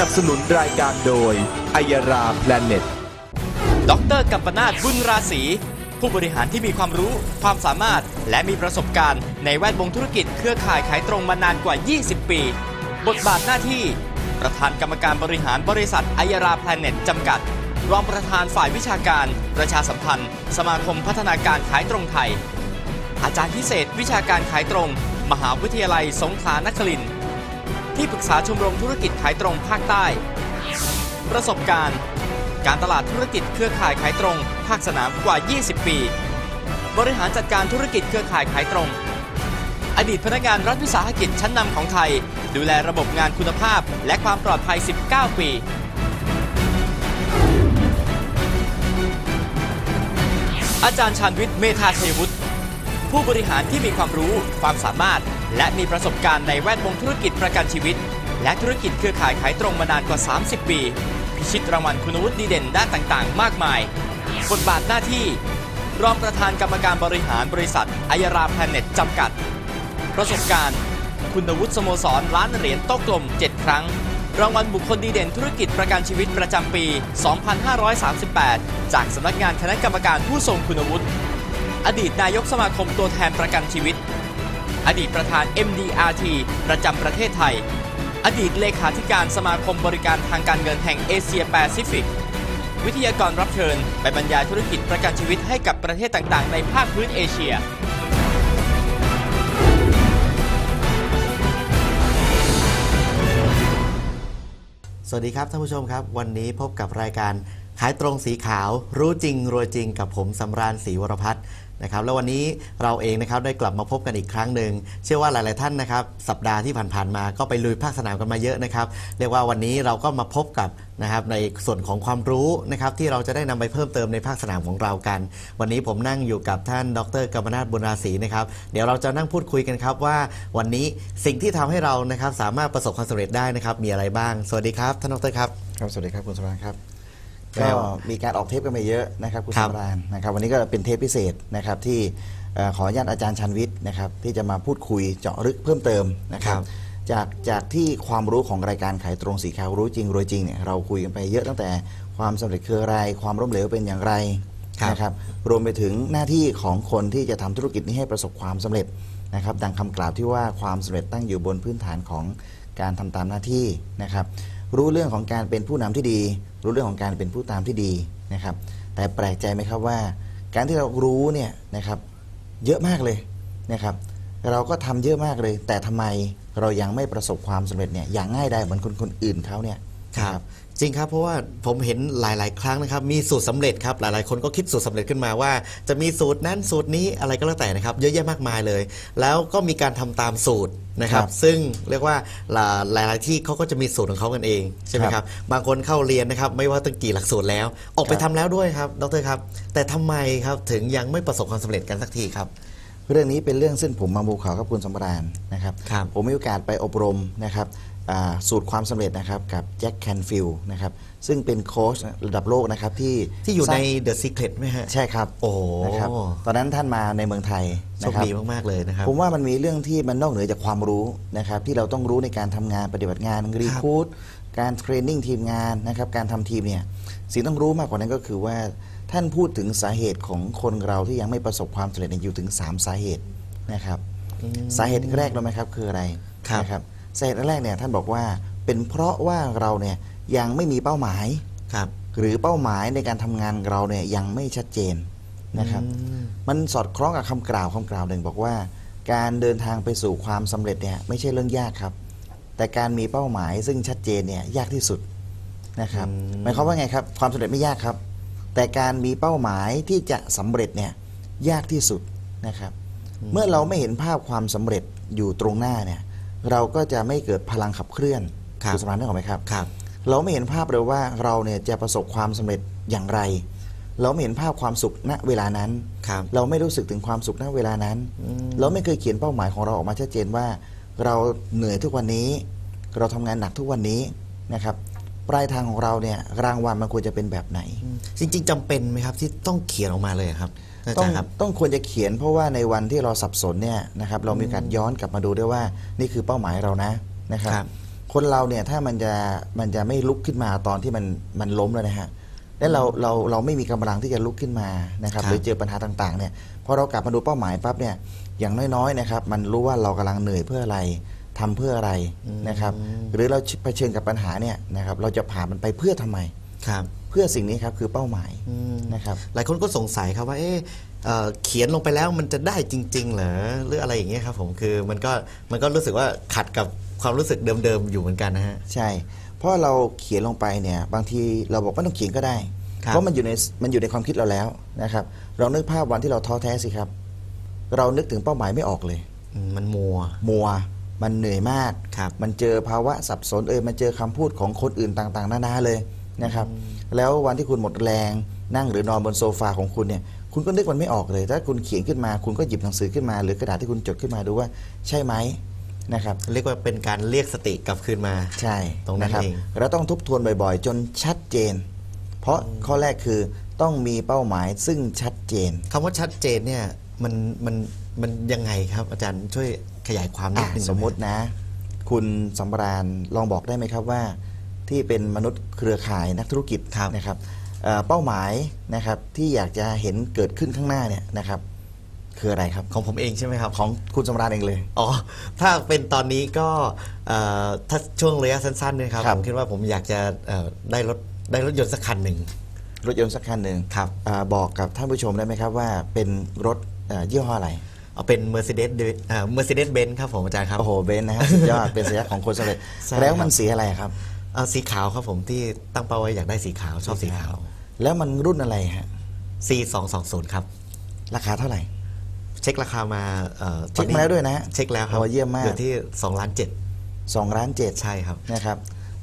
สนับสนุนรายการโดยไอยาราแพลเน็ตดรกัมปนาตบุญราศีผู้บริหารที่มีความรู้ความสามารถ และมีประสบการณ์ ในแวดวงธุรกิจเครือข่ายขายตรงมานานกว่า 20 ปี บทบาทหน้าที่ ประธานกรรมการบริหารบริษัทไอยาราแพลเน็ตจำกัด รองประธานฝ่ายวิชาการ ประชาสัมพันธ์ สมาคมพัฒนาการขายตรงไทย อาจารย์พิเศษวิชาการขายตรง มหาวิทยาลัยสงขลานครินทร์ ที่ปรึกษาชมรมธุรกิจขายตรงภาคใต้ ประสบการณ์ การตลาดธุรกิจเครือข่ายขายตรง ภาคสนามกว่า 20 ปี บริหารจัดการธุรกิจเครือข่ายขายตรง อดีตพนักงานรัฐวิสาหกิจชั้นนำของไทย ดูแลระบบงานคุณภาพและความปลอดภัย 19 ปีอาจารย์ชาญวิทย์เมธาชัยวุฒิผู้บริหารที่มีความรู้ความสามารถ และมีประสบการณ์ในแวดวงธุรกิจประกันชีวิต และธุรกิจเครือข่ายขายตรงมานานกว่า 30 ปี พิชิตรางวัลคุณวุฒิดีเด่นด้านต่างๆ มากมาย บทบาทหน้าที่ รองประธานกรรมการบริหารบริษัทอายาราแพลเน็ตจำกัด ประสบการณ์ คุณวุฒิสโมสรล้านเหรียญโต๊ะกลม 7 ครั้ง รางวัลบุคคลดีเด่นธุรกิจประกันชีวิตประจำปี 2538 จากสำนักงานคณะกรรมการผู้ทรงคุณวุฒิอดีตนายกสมาคมตัวแทนประกันชีวิต อดีตประธาน MDRT ประจำประเทศไทย อดีตเลขาธิการสมาคมบริการทางการเงินแห่งเอเชียแปซิฟิก วิทยากรรับเชิญไปบรรยายธุรกิจประกันชีวิตให้กับประเทศต่างๆ ในภาคพื้นเอเชียสวัสดีครับท่านผู้ชมครับ วันนี้พบกับรายการขายตรงสีขาว รู้จริงรวยจริงกับผมสำราญศรีวรพัฒน์ นะครับแล้ววันนี้เราเองนะครับได้กลับมาพบกันอีกครั้งหนึ่งเชื่อว่าหลาย ๆ ท่านนะครับสัปดาห์ที่ผ่าน ๆ มาก็ไปลุยภาคสนามกันมาเยอะนะครับเรียกว่าวันนี้เราก็มาพบกับนะครับในส่วนของความรู้นะครับที่เราจะได้นำไปเพิ่มเติมในภาคสนามของเรากัน วันนี้ผมนั่งอยู่กับท่านดรกรรมนาถบุญราศีนะครับเดี๋ยวเราจะนั่งพูดคุยกันครับว่า วันนี้สิ่งที่ทำให้เรานะครับสามารถประสบความสำเร็จได้นะครับมีอะไรบ้าง สวัสดีครับท่านดรครับครับสวัสดีครับคุณสำราญครับ ก็วมีการออกเทปกันมาเยอะนะครับคุณครับสำราญนะครับวันนี้ก็เป็นเทปพิเศษนะครับที่เอ่อขออนุญาตอาจารย์ชันวิทย์นะครับที่จะมาพูดคุยเจาะลึกเพิ่มเติมนะครับครับ จากจากที่ความรู้ของรายการขายตรงสีขาวรู้จริงรวยจริงเนี่ยเราคุยกันไปเยอะตั้งแต่ความสำเร็จคืออะไรความล้มเหลวเป็นอย่างไรครับนะครับรวมไปถึงหน้าที่ของคนที่จะทำธุรกิจนี้ให้ประสบความสำเร็จนะครับ ดังคำกล่าวที่ว่าความสำเร็จตั้งอยู่บนพื้นฐานของการทำตามหน้าที่นะครับ รู้เรื่องของการเป็นผู้นำที่ดี รู้เรื่องของการเป็นผู้ตามที่ดีนะครับ แต่แปลกใจไหมครับว่า การที่เรารู้เนี่ยนะครับเยอะมากเลยนะครับ เราก็ทำเยอะมากเลย แต่ทำไมเรายังไม่ประสบความสำเร็จเนี่ยอย่างง่ายได้เหมือนคนคนอื่นเขาเนี่ยครับ จริงครับเพราะว่าผมเห็นหลาย ๆ ครั้งนะครับ มีสูตรสำเร็จครับหลาย ๆ คนก็คิดสูตรสำเร็จขึ้นมาว่า จะมีสูตรนั้นสูตรนี้อะไรก็แล้วแต่นะครับ เยอะแยะมากมายเลย แล้วก็มีการทำตามสูตรนะครับครับ ซึ่งเรียกว่าหลาย ๆ ที่เขาก็จะมีสูตรของเขากันเองใช่ไหมคครัรับบบางคนเข้าเรียนนะครับ ไม่ว่าตั้งกี่หลักสูตรแล้ว ออกไปครัทำบแล้วด้วยครับดรครับ แต่ทำไมครับถึงยังไม่ประสบความสำเร็จกันสักทีครับเรื่องนี้เป็นเรื่องเส้นผมมาบูเขากับคุณสำราญนะครับครับผมมีโอกาสไปอบรมนะครับอ่า สูตรความสำเร็จนะครับกับแจ็คแคนฟิลนะครับซึ่งเป็นโค้ชระดับโลกนะครับที่ที่อยู่สร้าในง The Secret ไหมฮะ ใช่ครับโอ้โห นะครับตอนนั้นท่านมาในเมืองไทยโชนะคครับดีมาก ๆ เลยนะครับ ผมว่ามันมีเรื่องที่มันนอกเหนือจากความรู้นะครับที่เราต้องรู้ในการทำงานปฏิบัติงานรีคูดการเทรนนิ่งทีมงานนะครับการทำทีมเนี่ยสิ่งต้องรู้มากกว่านั้นก็คือว่าท่านพูดถึงสาเหตุของคนเราที่ยังไม่ประสบความสำเร็จเนี่ยอยู่ถึง 3 สาเหตุนะครับ สาเหตุแรกรู้ไหมครับคืออะไรครับ นะครับ สาเหตุแรกเนี่ยท่านบอกว่าเป็นเพราะว่าเราเนี่ยยังไม่มีเป้าหมายครับหรือเป้าหมายในการทำงานเราเนี่ยยังไม่ชัดเจนนะครับ มันสอดคล้องกับคำกล่าวคำกล่าวหนึ่งบอกว่า การเดินทางไปสู่ความสำเร็จเนี่ยไม่ใช่เรื่องยากครับ แต่การมีเป้าหมายซึ่งชัดเจนเนี่ยยากที่สุดนะครับหมายความว่าไงครับความสำเร็จไม่ยากครับ แต่การมีเป้าหมายที่จะสำเร็จเนี่ยยากที่สุดนะครับ เมื่อเราไม่เห็นภาพความสำเร็จอยู่ตรงหน้าเนี่ย เราก็จะไม่เกิดพลังขับเคลื่อนครับณสมานนึกออกไหมครับครับ เราไม่เห็นภาพเลยว่าเราเนี่ยจะประสบความสำเร็จอย่างไร เราไม่เห็นภาพความสุขณเวลานั้นครับเราไม่รู้สึกถึงความสุขณเวลานั้น เราไม่เคยเขียนเป้าหมายของเราออกมาชัดเจนว่า เราเหนื่อยทุกวันนี้ เราทำงานหนักทุกวันนี้นะครับปลายทางของเราเนี่ยรางวัลมันควรจะเป็นแบบไหน จริง ๆจำเป็นไหมครับที่ต้องเขียนออกมาเลยครับอา ต้อจางรย์ครับต้องควรจะเขียนเพราะว่าในวันที่เราสับสนเนี่ยนะครับเรามีโอกาสย้อนกลับมาดูด้วยว่านี่คือเป้าหมายเรานะนะครับครับ คนเราเนี่ยถ้ามันจะมันจะไม่ลุกขึ้นมาตอนที่มันมันล้มแล้วนะฮะแล้วเราเราเราไม่มีกำลังที่จะลุกขึ้นมานะครับครับหรือเจอปัญหาต่างๆเนี่ยพอเรากลับมาดูเป้าหมายปั๊บเนี่ยอย่างน้อยๆนะครับมันรู้ว่าเรากำลังเหนื่อยเพื่ออะไรทำเพื่ออะไรนะครับ หรือเราเผชิญกับปัญหาเนี่ยนะครับเราจะผ่านมันไปเพื่อทำไมครับ เพื่อสิ่งนี้ครับคือเป้าหมายนะครับหลายคนก็สงสัยครับว่าเอ๊ะเอ่อเขียนลงไปแล้วมันจะได้จริง ๆ เหรอหรืออะไรอย่างเงี้ยครับผมคือมันก็มันก็รู้สึกว่าขัดกับความรู้สึกเดิมๆอยู่เหมือนกันนะฮะใช่ เพราะเราเขียนลงไปเนี่ยบางทีเราบอกไม่ต้องเขียนก็ได้ครับเพราะมันอยู่ในมันอยู่ในความคิดเราแล้วนะครับเรานึกภาพวันที่เราท้อแท้สิครับ เรานึกถึงเป้าหมายไม่ออกเลยอืมมันมัวมัวมันเหนื่อยมากครับมันเจอภาวะสับสนเอยมันเจอคำพูดของคนอื่นต่างๆ นานาเลย นะครับ แล้ววันที่คุณหมดแรงนั่งหรือนอนบนโซฟาของคุณเนี่ย คุณก็นึกมันไม่ออกเลย ถ้าคุณเขียนขึ้นมาคุณก็หยิบหนังสือขึ้นมา หรือกระดาษที่คุณจดขึ้นมาดูว่าใช่ไหมนะครับ เรียกว่าเป็นการเรียกสติกลับคืนมา ใช่ตรงนั้นนะคบเองเราต้องทบทวนบ่อยๆ จนชัดเจน เพราะข้อแรกคือต้องมีเป้าหมายซึ่งชัดเจนคำว่าชัดเจนเนี่ยมันมันมันยังไงครับ อาจารย์ช่วยขยายความนิดอะนึงสมมุตินะ คุณสำราญลองบอกได้ไหมครับว่า ที่เป็นมนุษย์เครือข่ายนักธุรกิจนะครับเอ่อเป้าหมายนะครับที่อยากจะเห็นเกิดขึ้นข้างหน้าเนี่ยนะครับคืออะไรครับของผมเองใช่ไหมครับของคุณสำราญเองเลยอ๋อถ้าเป็นตอนนี้ก็เอ่อถ้าช่วงระยะสั้นๆเนี่ยครับครับผมคิดว่าผมอยากจะเอ่อได้รถได้รถยนต์สักคันหนึ่งรถยนต์สักคันหนึ่งครับอ่าบอกกับท่านผู้ชมได้ไหมครับว่าเป็นรถเอ่อยี่ห้ออะไรเอาเป็น Mercedes เอ่อ Mercedes Benz ครับผมอาจารย์ครับ โอ้โหเบนซ์นะฮะสุดยอดเป็นสัญลักษณ์ของคนสำเร็จใช่แล้วครับมันสีอะไรครับ เอ่อสีขาวครับผมที่ตั้งเป้าไว้อยากได้สีขาวชอบสีขาว แล้วมันรุ่นอะไรฮะ C 2 2 0 ครับ ราคาเท่าไหร่ เช็คราคามาอ่อเช็คมาแล้วด้วยนะ เช็คแล้วครับโอ้เยี่ยมมาก อยู่ที่2ล้านเจ็ด2ล้านเจ็ดใช่ครับนะครับ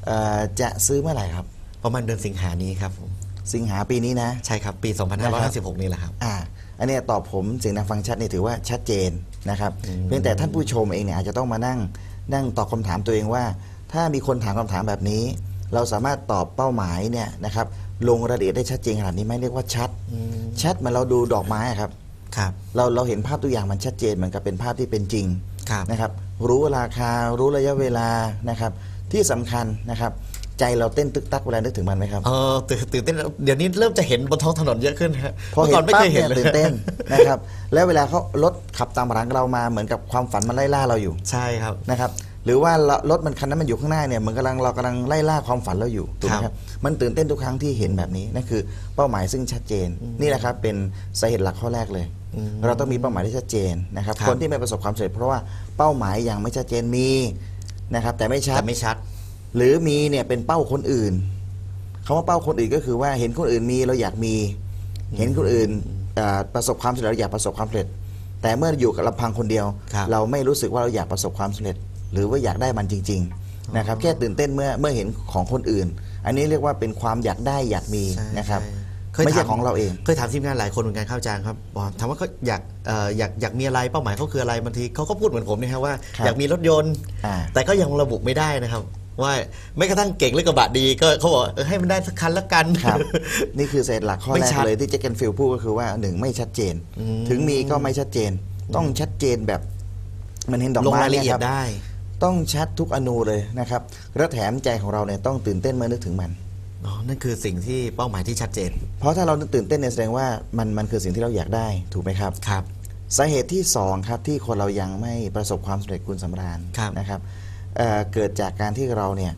เอ่อจะซื้อเมื่อไหร่ครับ ประมาณเดือนสิงหานี้ครับผมสิงหาปีนี้นะ ใช่ครับ ปี 2556 นี่แหละครับ อ่า อันเนี้ยตอบผมเสียงดังฟังชัดนี่ถือว่าชัดเจนนะครับ เพียงแต่ท่านผู้ชมเองเนี่ยอาจจะต้องมานั่งนั่งตอบคำถามตัวเองว่า ถ้ามีคนถามคำถามแบบนี้ เราสามารถตอบเป้าหมายเนี่ยนะครับลงรายละเอียดได้ชัดเจนขนาดนี้ไหมเรียกว่าชัด ชัดเหมือนเราดูดอกไม้อะครับครับ เราเราเห็นภาพตัวอย่างมันชัดเจนเหมือนกับเป็นภาพที่เป็นจริงครับนะครับ รู้ราคารู้ระยะเวลานะครับ ที่สำคัญนะครับ ใจเราเต้นตึกตักเวลานึกถึงมันไหมครับเออตื่นตื่นเต้นแล้วเดี๋ยวนี้เริ่มจะเห็นบนท้องถนนเยอะขึ้นฮะพอเมื่อเห็ก่อนนไม่ปั๊เคบยเห็นเนี่ยเลยตื่นเต้นนะครับ แล้วเวลาเขารถขับตามหลังเรามาเหมือนกับความฝันมันไล่ล่าเราอยู่ ใช่ครับนะครับ หรือว่ารถมันคันนั้นมันอยู่ข้างหน้าเนี่ยมันกำลังเรากำลังไล่ล่าความฝันเราอยู่ถูกไหมคครัรับบมันตื่นเต้นทุกครั้งที่เห็นแบบนี้นั่นคือเป้าหมายซึ่งชัดเจนนี่แหละครับเป็นสาเหตุหลักข้อแรกเลย เราต้องมีเป้าหมายที่ชัดเจนนะครับครับคนที่ไม่ประสบความสำเร็จเพราะว่าเป้าหมายยังไม่ชัดเจนมีนะครับแต่ไม่ชัดแต่ไม่ชัด หรือมีเนี่ยเป็นเป้าคนอื่นคำว่าเป้าคนอื่นก็คือว่าเห็นคนอื่นมีเราอยากมี เห็นคนอื่นเอ่อประสบความสำเร็จเราอยากประสบความสำเร็จ แต่เมื่ออยู่กับลำพังคนเดียวครับเราไม่รู้สึกว่าเราอยากประสบความสำเร็จ หรือว่าอยากได้มันจริง ๆนะครับ แค่ตื่นเต้นเมื่อเมื่อเห็นของคนอื่น อันนี้เรียกว่าเป็นความอยากได้อยากมีใช่นะครับ ใช่ไม่ใช่ถของเราเอง เคยถามทีมงานหลายคนเหมือนกันครับอาจารย์ครับบอกถามว่าเขาอยากเอ่ออยากอยากมีอะไรเป้าหมายเขาคืออะไรบางทีเขาก็พูดเหมือนผมนะครับว่าครับอยากมีรถยนต์ อ่า แต่ก็ยังระบุไม่ได้นะครับ ว่าไม่กระทั่งเก่งหรือกระบะดีก็เขาบอกเออให้มันได้สักคันละกัน ครับนี่คือเศษหลักข้อไม่แรกชัดเลยที่เจคเกนฟิลพูดก็คือว่าหนึ่งไม่ชัดเจน ถึงมีก็ไม่ชัดเจน ต้องชัดเจนแบบ มันเห็นดอกลงไม้รายละเนี่ยเอียคดรับได้ ต้องชัดทุกอนูเลยนะครับแล้วแถมใจของเราเนี่ยต้องตื่นเต้นเมื่อนึกถึงมันอ๋อนั่นคือสิ่งที่เป้าหมายที่ชัดเจน เพราะถ้าเราตื่นเต้นเนี่ยแสดงว่ามันมันคือสิ่งที่เราอยากได้ถูกไหมครับครับสาเหตุที่สองครับที่คนเรายังไม่ประสบความสำเร็จคุณสำราญครับนะครับเอ่อเกิดจากการที่เราเนี่ย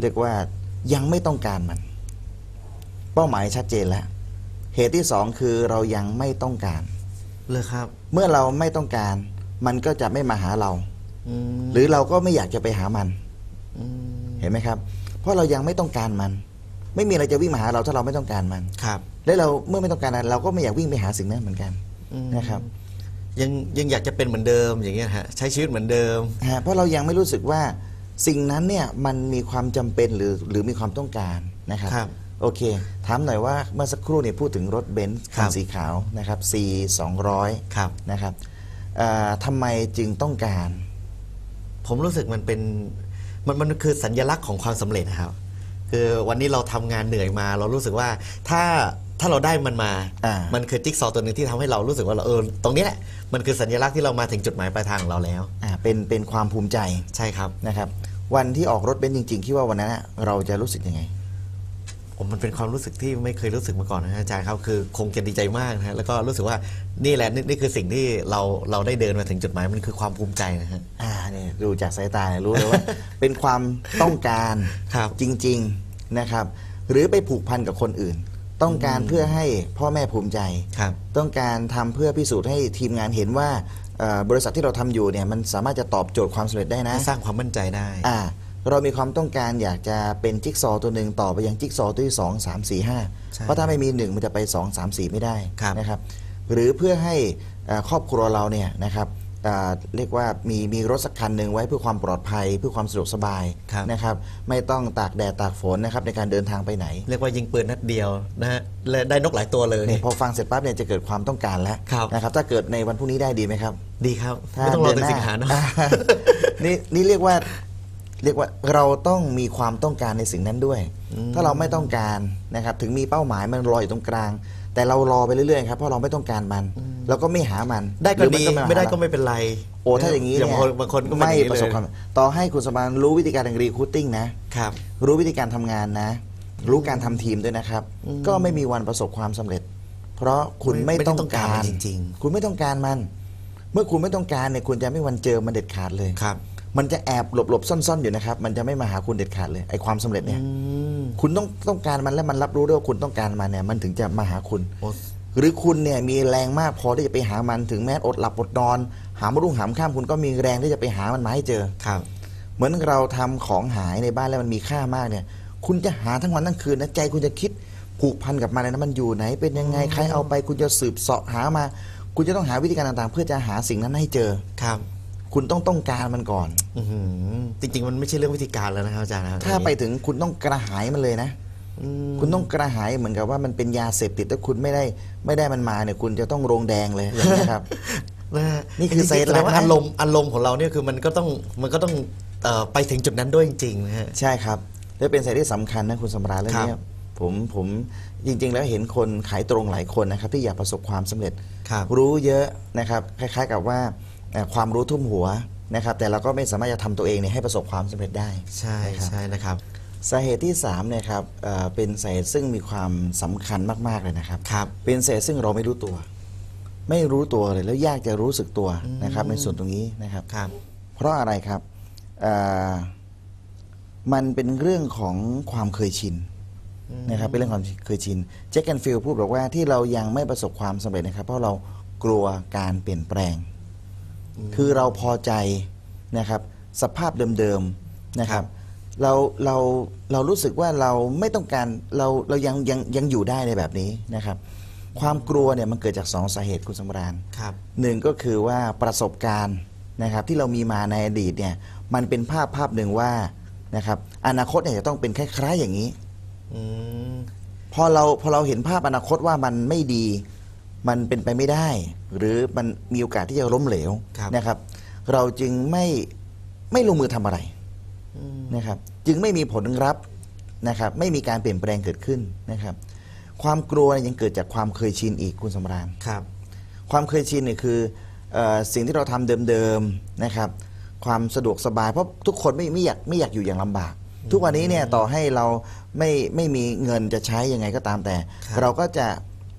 เรียกว่ายังไม่ต้องการมัน เป้าหมายชัดเจนแล้ว เหตุที่สองคือเรายังไม่ต้องการเลยครับ เมื่อเราไม่ต้องการมันก็จะไม่มาหาเราอืม หรือเราก็ไม่อยากจะไปหามันอืมเห็นไหมครับ เพราะเรายังไม่ต้องการมัน ไม่มีอะไรจะวิ่งมาหาเราถ้าเราไม่ต้องการมันครับ และเราเมื่อไม่ต้องการนั้นเราก็ไม่อยากวิ่งไปหาสิ่งนั้นเหมือนกันอืมนะครับ ยังยังอยากจะเป็นเหมือนเดิมอย่างเงี้ยฮะใช้ชีวิตเหมือนเดิมฮะเพราะเรายังไม่รู้สึกว่าสิ่งนั้นเนี่ยมันมีความจำเป็นหรือหรือมีความต้องการนะครับครับโอเค ถามหน่อยว่าเมื่อสักครู่เนี่ยพูดถึงรถเบนซ์ครัคันบสีขาวนะครับ C 200ครับนะครับเอ่อทำไมจึงต้องการ ผมรู้สึกมันเป็นมันมันคือสัญลักษณ์ของความสำเร็จนะครับ คือวันนี้เราทำงานเหนื่อยมา เรารู้สึกว่าถ้าถ้าเราได้มันมาอ่ามัมันคือจิ๊กซอว์ตัวหนึ่งที่ทำให้เรารู้สึกว่าเราเออตรงนี้แหละมันคือสัญลักษณ์ที่เรามาถึงจุดหมายปลายทางของเราแล้วอ่าเป็นเป็นความภูมิใจใช่ครับนะครับ วันที่ออกรถเบนซ์จริงๆคิดว่าวันนั้นน่ะเราจะรู้สึกยังไง ผมมันเป็นความรู้สึกที่ไม่เคยรู้สึกมาก่อนนะฮะอาจารย์ครับคือคงจะดีใจมากนะฮะแล้วก็รู้สึกว่านี่แหละนี่นี่คือสิ่งที่เราเราได้เดินมาถึงจุดหมายมันคือความภูมิใจนะฮะอ่าเนี่ยดูจากสายตาเนี่ยรู้เลยว่า เป็นความต้องการครับจริงๆนะครับ หรือไปผูกพันกับคนอื่น ต้องการเพื่อให้พ่อแม่ภูมิใจ ครับ ต้องการทำเพื่อพิสูจน์ให้ทีมงานเห็นว่าเอ่อบริษัทที่เราทำอยู่เนี่ยมันสามารถจะตอบโจทย์ความสำเร็จได้นะให้สร้างความมั่นใจได้ อ่า เรามีความต้องการอยากจะเป็นจิ๊กซอว์ตัวหนึ่งต่อไปยังจิ๊กซอว์ตัวที่สองสามสี่ห้าใช่เพราะถ้าไม่มีหนึ่งมันจะไปสองสามสี่ไม่ได้ครับนะครับหรือเพื่อให้เอ่อครอบครัวเราเนี่ยนะครับอ่าเรียกว่ามีมีรถสักคันหนึ่งไว้เพื่อความปลอดภัยเพื่อความสะดวกสบายครับนะครับไม่ต้องตากแดดตากฝนนะครับในการเดินทางไปไหน เรียกว่ายิงปืนนัดเดียวนะฮะและได้นกหลายตัวเลยเนี่ยพอฟังเสร็จปั๊บเนี่ยจะเกิดความต้องการแล้วครับนะครับถ้าเกิดในวันพรุ่งนี้ได้ดีไหมครับ ดีครับถ้าไม่ต้องรอเดืถึนงหสิงหาเนาะอ่นี่นี่เรียกว่า เรียกว่าเราต้องมีความต้องการในสิ่งนั้นด้วย ถ้าเราไม่ต้องการนะครับถึงมีเป้าหมายมันรออยู่ตรงกลาง แต่เรารอไปเรื่อยๆครับเพราะเราไม่ต้องการมันเราก็ไม่หามันได้ก็หรือดีนาไม่ได้หาก็ไม่เป็นไร โอ้ถ้าอย่างนี้นี้เนี่ยบางคนบางคนก็ไม่ไม่อย่างนี้ประสบเลยความต่อให้คุณสมานรู้วิธีการทางรีคูตติ้งนะครับรู้วิธีการทำงานนะ รู้การทำทีมด้วยนะครับ ก็ไม่มีวันประสบความสำเร็จ เพราะคุณไม่ไม่ไม่ได้ต้องต้องการการมันจริงคุณไม่ต้องการมัน เมื่อคุณไม่ต้องการเนี่ยคุณจะไม่มีวันเจอมันเด็ดขาดเลยครับ มันจะแอบหลบหลบๆซ่อนๆอยู่นะครับ มันจะไม่มาหาคุณเด็ดขาดเลยไอ้ความสำเร็จเนี่ยอืมคุณต้องต้องการมันและมันรับรู้ด้วยว่าคุณต้องการมันเนี่ย มันถึงจะมาหาคุณโอ้หรือคุณเนี่ยมีแรงมากพอที่จะไปหามันถึงแม้อดหลับอดนอน หามรุ่งหามข้ามคุณก็มีแรงที่จะไปหามันมาให้เจอครับ เหมือนเราทำของหายในบ้านแล้วมันมีค่ามากเนี่ย คุณจะหาทั้งวันทั้งคืนนะใจคุณจะคิดผูกพันกับมันเลยนะมันอยู่ไหนเป็นยังไงใครเอาไป คุณจะสืบเสาะหามา คุณจะต้องหาวิธีการต่างๆ เพื่อจะหาสิ่งนั้นให้เจอครับ คุณต้องต้องการมันก่อนอื้อหือจริง ๆ มันไม่ใช่เรื่องวิธีการแล้วนะครับอาจารย์นะถ้าไปถึงคุณต้องกระหายมันเลยนะ อืม คุณต้องกระหายเหมือนกับว่ามันเป็นยาเสพติดถ้าคุณไม่ได้ไม่ได้มันมาเนี่ยคุณจะต้องโรงแดงเลยอย่างนี้ยครับ นะฮะนี่คือจริงๆเศษแสดงว่าหลักนะ อารมณ์อารมณ์ของเราเนี่ยคือมันก็ต้องมันก็ต้องเอ่อไปถึงจุดนั้นด้วยจริงๆนะฮะ ใช่ครับและเป็นสายที่สำคัญนะคุณสำราญเรื่องเนี้ครัยบ ผมผมจริง ๆ แล้วเห็นคนขายตรงหลายคนนะครับที่อยากประสบความสำเร็จ ครับ รู้เยอะนะครับ คล้าย ๆ กับว่าเอ่อ ความรู้ทุ่มหัวนะครับ แต่เราก็ไม่สามารถจะทำตัวเองเนี่ยให้ประสบความสำเร็จได้ ใช่นะครับใช่นะครับสาเหตุที่3เนี่ยครับเอ่อเป็นสาเหตุซึ่งมีความสำคัญมากๆเลยนะครับครับเป็นสาเหตุซึ่งเราไม่รู้ตัว ไม่รู้ตัวเลยแล้วยากจะรู้สึกตัวนะครับ ในส่วนตรงนี้นะครับครับเพราะอะไรครับเอ่อมันเป็นเรื่องของความเคยชินนะครับเป็นเรื่องความเคยชินเจคแอนฟิลพูดบอกว่าที่เรายังไม่ประสบความสำเร็จนะครับ เพราะเรากลัวการเปลี่ยนแปลง คือเราพอใจนะครับ สภาพเดิมๆนะครับ เราเราเรารู้สึกว่าเราไม่ต้องการเราเรายังยังยังอยู่ได้ในแบบนี้นะครับ ความกลัวเนี่ยมันเกิดจากสองสาเหตุคุณสมราญครับหนึ่งก็คือว่าประสบการณ์นะครับ ที่เรามีมาในอดีตเนี่ยมันเป็นภาพภาพหนึ่งว่านะครับอนาคตเนี่ยจะต้องเป็นคล้ายๆอย่างนี้อืมพอเราพอเราเห็นภาพอนาคตว่ามันไม่ดี มันเป็นไปไม่ได้ หรือมันมีโอกาสที่จะล้มเหลวครับนะครับ เราจึงไม่ไม่ลงมือทำอะไรอืมนะครับ จึงไม่มีผลรับนะครับ ไม่มีการเปลี่ยนแปลงเกิดขึ้นนะครับ ความกลัวเนี่ยยังเกิดจากความเคยชินอีกคุณสำราญครับ ความเคยชินเนี่ยคือเออสิ่งที่เราทำเดิมๆนะครับ ความสะดวกสบายเพราะทุกคนไม่ไม่อยากไม่อยากอยู่อย่างลำบาก ทุกวันนี้เนี่ยต่อให้เราไม่ไม่มีเงินจะใช้ยังไงก็ตามแต่ ครับ เราก็จะ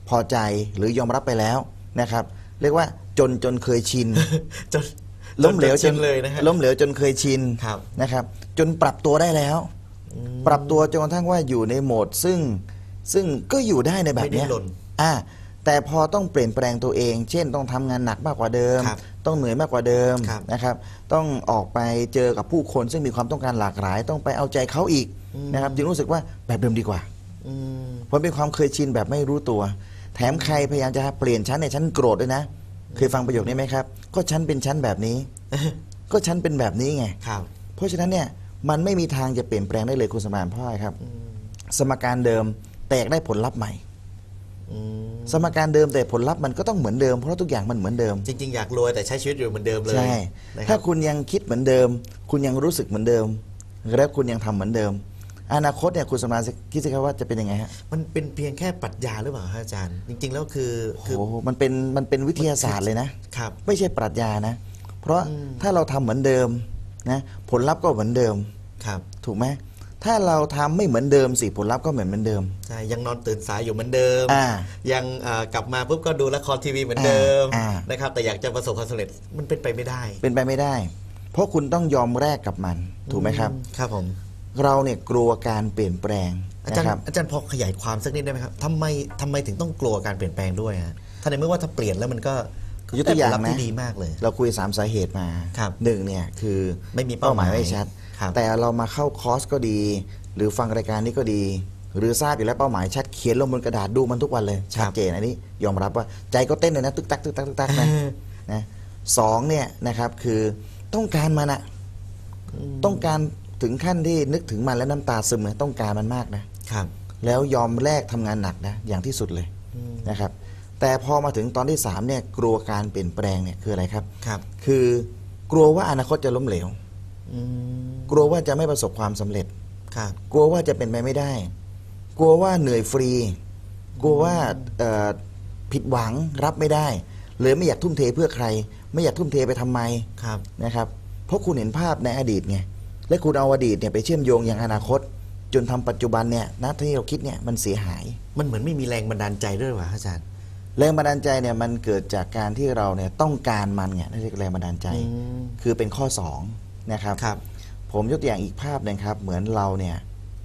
พอใจหรือยอมรับไปแล้วนะครับ เรียกว่าจนจนเคยชินจนล้มเหลวจนเลยนะฮะล้มเหลวจนเคยชินครับนะครับ จนปรับตัวได้แล้ว ปรับตัวจนกระทั่งว่าอยู่ในโหมดซึ่งซึ่งก็อยู่ได้ในแบบเนี้ยไม่ดิ้นรนอ่าแต่พอต้องเปลี่ยนแปลงตัวเอง เช่นต้องทำงานหนักมากกว่าเดิมครับต้องเหนื่อยมากกว่าเดิมครับนะครับ ต้องออกไปเจอกับผู้คนซึ่งมีความต้องการหลากหลาย ต้องไปเอาใจเขาอีกนะครับ จึงรู้สึกว่าแบบเดิมดีกว่าอืมเพราะเป็นความเคยชินแบบไม่รู้ตัว แถมใครพยายามจะเปลี่ยนชั้นในยชั้นโกรธด้วยนะ เคยฟังประโยคนี้ไหมครับ ก็ฉันเป็นชั้นแบบนี้ ก็ฉันเป็นแบบนี้ไงครับเพราะฉะนั้นเนี่ยมันไม่มีทางจะเปลี่ยนแปลงได้เลยคุณสมานเพราะอะไรครับ สมการเดิมแตกได้ผลลัพธ์ใหม่อืมสมการเดิมแต่ผลลัพธ์มันก็ต้องเหมือนเดิมเพราะทุกอย่างมันเหมือนเดิม จริง ๆ อยากรวยแต่ใช้ชีวิตอยู่เหมือนเดิมเลยใช่นะคถ้ารับคุณยังคิดเหมือนเดิม คุณยังรู้สึกเหมือนเดิม แล้วคุณยังทำเหมือนเดิม อนาคตเนี่ยคุณสมานคิดสิครับว่าจะเป็นยังไงฮะมันเป็นเพียงแค่ปรัชญาหรือเปล่าฮะอาจารย์ จริง ๆ แล้วคือคือโอ้โหมันเป็นมันเป็นวิทยาศาสตร์เลยนะครับ ไม่ใช่ปรัชญานะ เพราะอืม ถ้าเราทำเหมือนเดิมนะผลลัพธ์ก็เหมือนเดิม ครับถูกไหมถ้าเราทำไม่เหมือนเดิมสิผลลัพธ์ก็เหมือนเหมือนเดิม ใช่ยังนอนตื่นสายอยู่เหมือนเดิม อ่ายังเอ่อกลับมาปุ๊บก็ดูละครทีวีเหมือนเดิมอ่าอ่านะครับแต่อยากจะประสบความสำเร็จมันเป็นไปไม่ได้เป็นไปไม่ได้ เพราะคุณต้องยอมแลกกับมัน ถูกไหมครับ ครับผม เราเนี่ยกลัวการเปลี่ยนแปลงอาจารนะย์ครับอาจารย์พอขยายความสักนิดได้ไหมครับทำไมทำไมถึงต้องกลัวการเปลี่ยนแปลงด้วยฮะถ้าในเมื่อว่าถ้าเปลี่ยนแล้วมันก็ยกตัวอย่างได้ผลลัพธ์นะที่ดีมากเลย เราคุยสามสาเหตุมาครับหนึ่งเนี่ยคือไม่มีเป้าหมายไม่ชัดครับแต่เรามาเข้าคอร์สก็ดี หรือฟังรายการนี้ก็ดี หรือทราบอยู่แล้วเป้าหมายชัดเขียนลงบนกระดาษดูมันทุกวันเลยชัดเจนอันนี้ ยอมรับว่าใจก็เต้นเลยนะตึกตักตึกตักตึกตักนะนะสองเนี่ยนะครับคือต้องการมันอะต้องการ ถึงขั้นที่นึกถึงมันแล้วน้ำตาซึมเลยต้องการมันมากนะครับ แล้วยอมแลกทำงานหนักนะอย่างที่สุดเลยนะครับ แต่พอมาถึงตอนที่3เนี่ยกลัวการเปลี่ยนแปลงเนี่ยคืออะไรครับครับ คือกลัวว่าอนาคตจะล้มเหลวอืมกลัวว่าจะไม่ประสบความสำเร็จครับกลัวว่าจะเป็นไปไม่ได้ กลัวว่าเหนื่อยฟรี กลัวว่าเอ่อผิดหวังรับไม่ได้เลยไม่อยากทุ่มเทเพื่อใคร ไม่อยากทุ่มเทไปทำไมครับนะครับ เพราะคุณเห็นภาพในอดีตไง และคุณเอาอดีตเนี่ยไปเชื่อมโยงอย่างอนาคต จนทำปัจจุบันเนี่ยณที่เราคิดเนี่ยมันเสียหาย มันเหมือนไม่มีแรงบันดาลใจด้วยวะอาจารย์แรงบันดาลใจเนี่ยมันเกิดจากการที่เราเนี่ยต้องการมันเนี่ยนั่นเรียกแรงบันดาลใจอืมคือเป็นข้อ2นะครับครับ ผมยกตัวอย่างอีกภาพหนึงครับ เหมือนเราเนี่ย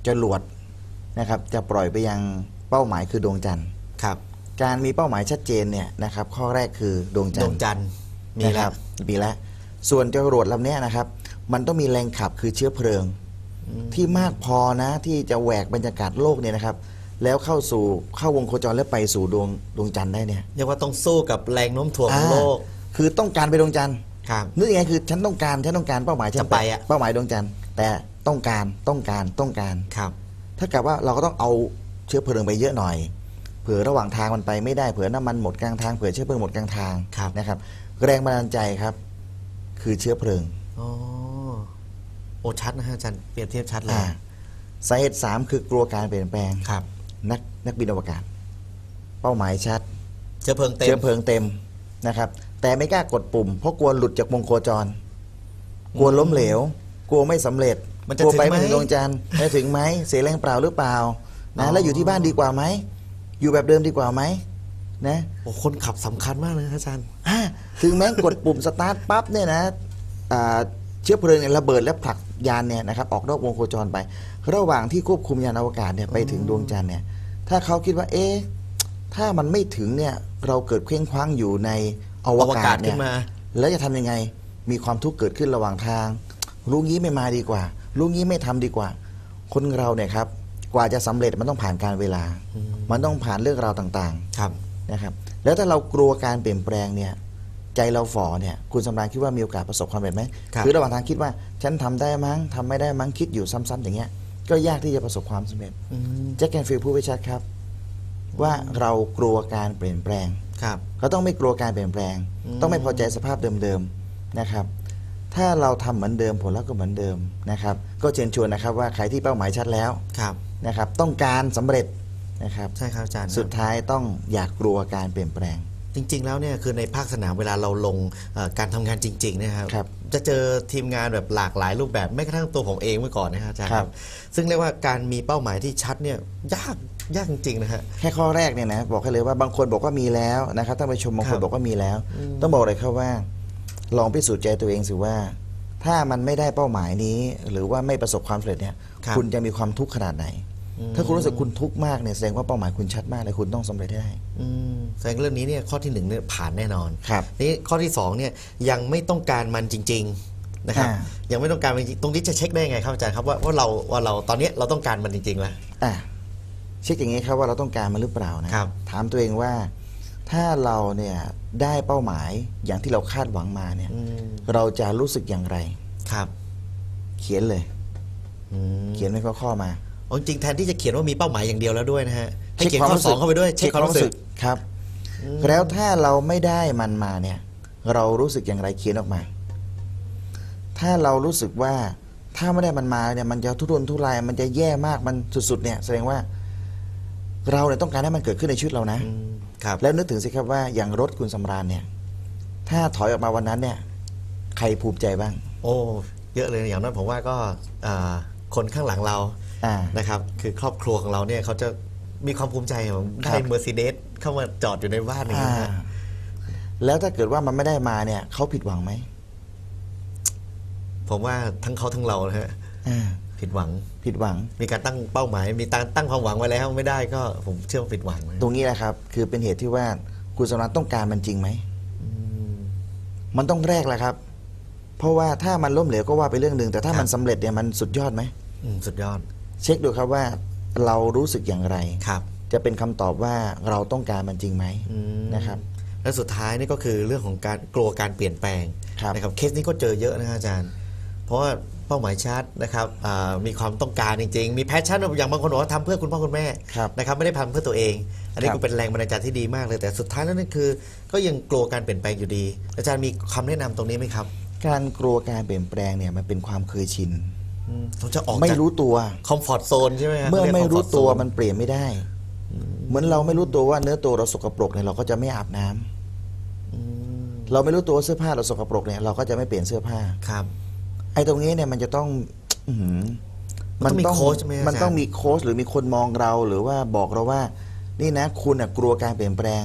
จะหลวดนะครับจะปล่อยไปยังเป้าหมายคือดวงจันทร์ครับ การมีเป้าหมายชัดเจนเนี่ยนะครับข้อแรกคือดวงจัดนวทงร์จันทร์มีนะคแล้รัวบมีแล้วส่วนจรวดลำเนี้ยนะครับ มันต้องมีแรงขับคือเชื้อเพลิง ที่มากพอนะที่จะแหวกบรรยากาศโลกเนี่ยนะครับ แล้วเข้าสู่เข้าวงโคจรแล้วไปสู่ดวงดวงจันทร์ได้เนี่ยเรียกว่าต้องสู้กับแรงโน้มถ่วงของโลกอ่าคือต้องการไปดวงจันทร์ครับนึกยังไงคือฉันต้องการฉันต้องการเป้าหมายฉันจะไปอะเป้าหมายดวงจันทร์แต่ต้องการต้องการต้องการครับ ถ้ากับว่าเราก็ต้องเอาเชื้อเพลิงไปเยอะหน่อยเผื่อระหว่างทางมันไปไม่ได้เผื่อน้ำมันหมดกลางทางเผื่อเชื้อเพลิงหมดกลางทางครับนะครับ แรงบันดาลใจครับ คือเชื้อเพลิงอ๋อ โอ้ชัดนะฮะอาจารย์เปรียบเทียบชัดเลยอ่าสาเหตุสามคือกลัวการเปลี่ยนแปลงครับนักนักบินอวกาศ เป้าหมายชัด เชื้อเพลิงเต็ม เชื้อเพลิงเต็มนะครับ แต่ไม่กล้ากดปุ่ม เพราะกลัวหลุดจากวงโคจร กลัวล้มเหลว กลัวไม่สำเร็จมันจะกลัวไปถึงไหมไม่ถึงดวงจันทร์ไม่ถึงไหมเสียแรงเปล่าหรือเปล่าอ๋นะอ แล้วอยู่ที่บ้านดีกว่าไหม อยู่แบบเดิมดีกว่าไหมนะโอ้คนขับสำคัญมากเลยนะอาจารย์อ่าถึงแม้กดปุ่มสตาร์ทปั๊บเนี่ยนะอ่าเชื้อเพลิงเนี่ยระเบิดและผลัก ยานเนี่ยนะครับออกนอกวงโคจรไป ระหว่างที่ควบคุมยานอวกาศเนี่ยไปถึงดวงจันทร์เนี่ยถ้าเขาคิดว่าเอ๊ะถ้ามันไม่ถึงเนี่ยเราเกิดเคว้งคว้างอยู่ในอวอวกากาศศขึ้เนี่ยนมาแล้วจะทำยังไงมีความทุกข์เกิดขึ้นระหว่างทางรู้งี้ไม่มาดีกว่ารู้งี้ไม่ทำดีกว่า คนเราเนี่ยครับกว่าจะสำเร็จมันต้องผ่านการเวลา มันต้องผ่านเรื่องราวต่างๆครับนะครับ แล้วถ้าเรากลัวการเปลี่ยนแปลงเนี่ย ใจเราฝ่อเนี่ยคุณสำราญคิดว่ามีโอกาสประสบความสำเร็จไหมครับอระหว่างทางคิดว่า ฉันทำได้มั้งทำไม่ได้มั้งคิดอยู่ซ้ำๆอย่างเงี้ย ก็ยากที่จะประสบความสำเร็จอืมแจ็คแคนฟิลพูดไว้ชัดครับ ว่าเรากลัวการเปลี่ยนแปลงครับเขาต้องไม่กลัวการเปลี่ยนแปลง ต้องไม่พอใจสภาพเดิมๆนะครับถ้าเราทำเหมือนเดิมผลลัพธ์ก็เหมือนเดิมนะครับ ก็เชิญชวนนะครับว่าใครที่เป้าหมายชัดแล้วครับนะครับ ต้องการสำเร็จนะครับใช่ครับอาจารย์สุดท้ายต้องอยากกลัวการเปลี่ยนแปลง จริง ๆ แล้วเนี่ยคือในภาคสนามเวลาเราลงเอ่อการทำงานจริงๆเนยครับครับจะเจอทีมงานแบบหลากหลายรูปแบบแม้กระทั่งตัวผมเองเมื่อก่อนนะครับอาจารย์ครับ ซึ่งเรียกว่าการมีเป้าหมายที่ชัดเนี่ยยากยากจริงๆนะฮะแค่ข้อแรกเนี่ยนะบอกให้เลยว่าบางคนบอกว่ามีแล้วนะครับท่านผู้ชมบางคครันบบอกว่ามีแล้ว ต้องบอกเลยครับว่า ลองพิสูจน์ใจตัวเองสิว่า ถ้ามันไม่ได้เป้าหมายนี้ หรือว่าไม่ประสบความสำเร็จเนี่ยครับคุณจะมีความทุกข์ขนาดไหน ถ้าคุณรู้สึกคุณทุกข์มากเนี่ยแสดงว่าเป้าหมายคุณชัดมากเลยคุณต้องสำเร็จให้ได้อืมแสดงเรื่องนี้เนี่ยข้อที่หนึ่งเนี่ยผ่านแน่นอนครับนี่ข้อที่สองเนี่ยยังไม่ต้องการมันจริง ๆนะครับอ่ายังไม่ต้องการมันจริงตรงนี้จะเช็คได้ไงครับอาจารย์ครับว่าว่าเราว่าเราตอนเนี้ยเราต้องการมันจริงๆแล้วอะเช็คอย่างนี้ครับว่าเราต้องการมันหรือเปล่านะครับ ถามตัวเองว่าถ้าเราเนี่ยได้เป้าหมายอย่างที่เราคาดหวังมาเนี่ยอืมเราจะรู้สึกอย่างไรครับ เขียนเลยอืมเขียนเป็นข้อๆมาเอา จริงๆแทนที่จะเขียนว่ามีเป้าหมายอย่างเดียวแล้วด้วยนะฮะให้ช็คเขียนข้อสองเข้าไปด้วยเช็คความรู้สึกครับ แล้วถ้าเราไม่ได้มันมาเนี่ย เรารู้สึกอย่างไรเขียนออกมา ถ้าเรารู้สึกว่าถ้าไม่ได้มันมาเนี่ยมันจะทุรนทุรายมันจะแย่มากมันสุดๆเนี่ยแสดงว่า เราเนี่ยต้องการให้มันเกิดขึ้นในชีวิตเรานะอืมครับแล้วนึกถึงสิครับว่าอย่างรถคุณสำราญเนี่ย ถ้าถอยออกมาวันนั้นเนี่ย ใครภูมิใจบ้าง โอ้ เยอะเลยอย่างนั้นผมว่าก็อ่าคนข้างหลังเรา อ่า นะครับ คือครอบครัวของเราเนี่ยเขาจะมีความภูมิใจของครัได้บเมอร์เซเดสเข้ามาจอดอยู่ในบ้านอย่างอ่านี้ยฮะแล้วถ้าเกิดว่ามันไม่ได้มาเนี่ยเขาผิดหวังไหมผมว่าทั้งเขาทั้งเรานะฮะอ่าผิดหวัง ผิดหวัง มีการตั้งเป้าหมาย มีตั้งตั้งความหวังไว้แล้วไม่ได้ก็ผมเชื่อว่าผิดหวังนะตรงนี้แหละครับ คือเป็นเหตุที่ว่าคุณสมรันต้องการมันจริงไหมมันต้องแรกแหละครับ เพราะว่าถ้ามันล้มเหลวก็ว่าไปเรื่องหนึ่งแต่ถ้ามันสำเร็จเนี่ยมันสุดยอดไหม อืมสุดยอด เช็คดูครับว่าเรารู้สึกอย่างไร ครับ จะเป็นคำตอบว่าเราต้องการมันจริงไหมอืมนะครับ และสุดท้ายนี่ก็คือเรื่องของการกลัวการเปลี่ยนแปลงครับ นะครับเคสนี้ก็เจอเยอะนะครับอาจารย์ เพราะว่าเป้าหมายชัดนะครับอ่ามีความต้องการจริง ๆ มีแพชชั่นอย่างบางคนบอกว่าทำเพื่อคุณพ่อคุณแม่ครับ นะครับไม่ได้ทำเพื่อตัวเอง อันนี้ครับก็เป็นแรงบันดาลใจที่ดีมากเลยแต่สุดท้ายแล้วนั่นคือ ก็ยังกลัวการเปลี่ยนแปลงอยู่ดี อาจารย์มีคำแนะนำตรงนี้ไหมครับ การกลัวการเปลี่ยนแปลงเนี่ยมันเป็นความเคยชินอืม เราจะออกไม่จากรู้ตัวคอมฟอร์ทโซนใช่ไหมฮะเมื่อขารียกไม่รู้ comfort ตัว zone มันเปลี่ยนไม่ได้ เหมือนเราไม่รู้ตัวว่าเนื้อตัวเราสกปรกเนี่ยเราก็จะไม่อาบน้ำเราไม่รู้ตัวว่าเสื้อผ้าเราสกปรกเนี่ยเราก็จะไม่เปลี่ยนเสื้อผ้าครับ ไอ้ตรงนี้เนี่ยมันจะต้องอื้อหือมันต้องมีโค้ชไหมอาจารย์มันต้องมีโค้ชหรือมีคนมองเราหรือว่าบอกเราว่า นี่นะคุณน่ะกลัวการเปลี่ยนแปลง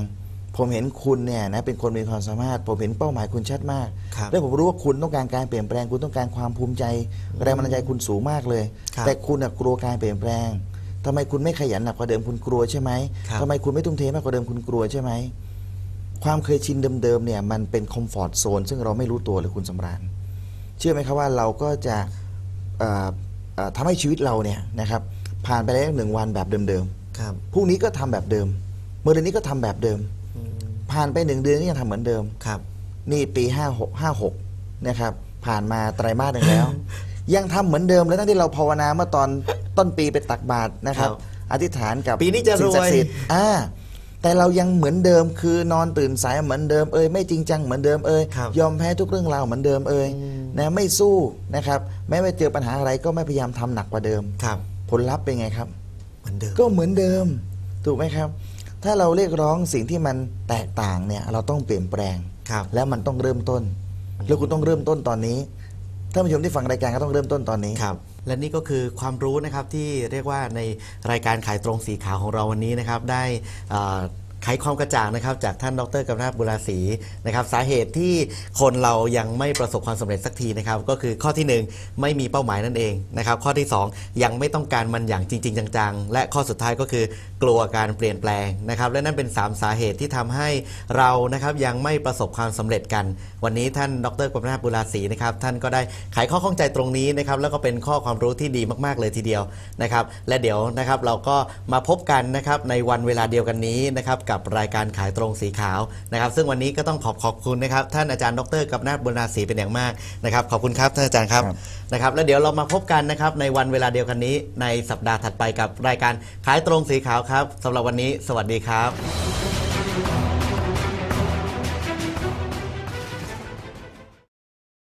ผมเห็นคุณเนี่ยนะเป็นคนมีความสามารถ ผมเห็นเป้าหมายคุณชัดมากครับและผมรู้ว่าคุณต้องการการเปลี่ยนแปลงคุณต้องการความภูมิใจ แรงบันดาลใจคุณสูงมากเลยครับแต่คุณน่ะกลัวการเปลี่ยนแปลงทำไมคุณไม่ขยันหนักกว่าเดิมคุณกลัวใช่ไหมครับทำไมคุณไม่ทุ่มเทมากกว่าเดิมคุณกลัวใช่ไหมความเคยชินเดิมๆเนี่ยมันเป็นคอมฟอร์ทโซนซึ่งเราไม่รู้ตัวเลยคุณสำราญเชื่อไหมครับว่าเราก็จะเอ่อเอ่อทำให้ชีวิตเราเนี่ยนะครับผ่านไปแล้วหนึ่งวันแบบเดิมครับๆพรุ่งนี้ก็ทำแบบเดิมเมื่อเดือนนี้ก็ทำแบบเดิม ผ่านไปหนึ่งเดือนก็ยังทำเหมือนเดิม ครับ นี่ปีห้าหกห้าหกนะครับผ่านมาไตรมาสหนึ่งแล้ว ยังทำเหมือนเดิมเลยทั้งที่เราภาวนาเมื่อตอนต้นปีไปตักบาตรนะครับ ครับอธิษฐานกับปีนี้จะรวย สิ่งศักดิ์สิทธิ์อ่าแต่เรายังเหมือนเดิมคือนอนตื่นสายเหมือนเดิมเอ่ยไม่จริงจังเหมือนเดิมเอ่ยครับยอมแพ้ทุกเรื่องราวเหมือนเดิมเอ่ยนะไม่สู้นะครับแม้ว่าเจอปัญหาอะไรก็ไม่พยายามทำหนักกว่าเดิม ครับ ผลลัพธ์เป็นไงครับ เหมือนเดิม ก็เหมือนเดิม ถูกไหมครับ ถ้าเราเรียกร้องสิ่งที่มันแตกต่างเนี่ยเราต้องเปลี่ยนแปลง ครับ แล้วมันต้องเริ่มต้น แล้วคุณต้องเริ่มต้นตอนนี้ท่านผู้ชมที่ฟังรายการก็ต้องเริ่มต้นตอนนี้ ครับ และนี่ก็คือความรู้นะครับที่เรียกว่าในรายการขายตรงสีขาวของเราวันนี้นะครับได้อ่า ไขความกระจ่างนะครับจากท่านดรกำนาจบุราศรีนะครับสาเหตุที่คนเรายังไม่ประสบความสำเร็จสักทีนะครับก็คือข้อที่หนึ่งไม่มีเป้าหมายนั่นเองนะครับข้อที่สองยังไม่ต้องการมันอย่างจริง ๆ จังๆ และข้อสุดท้ายก็คือกลัวการเปลี่ยนแปลงนะครับและนั่นเป็น 3 สาเหตุที่ทำให้เรานะครับยังไม่ประสบความสำเร็จกัน วันนี้ท่านดรกำนาจบุราศรีนะครับท่านก็ได้ไขข้อข้องใจตรงนี้นะครับแล้วก็เป็นข้อความรู้ที่ดีมากๆเลยทีเดียวนะครับและเดี๋ยวนะครับเราก็มาพบกันนะครับในวันเวลาเดียวกันนี้นะครับกับรายการขายตรงสีขาวนะครับซึ่งวันนี้ก็ต้องขอบขอบคุณนะครับท่านอาจารย์ดรกำนาจบุราศรีเป็นอย่างมากนะครับขอบคุณครับท่านอาจารย์ครับครับนะครับแล้วเดี๋ยวเรามาพบกันนะครับในวันเวลาเดียวกันนี้ในสัปดาห์ถัดไปกับรายการขายตรงสีขาวครับสำหรับวันนี้ สวัสดีครับ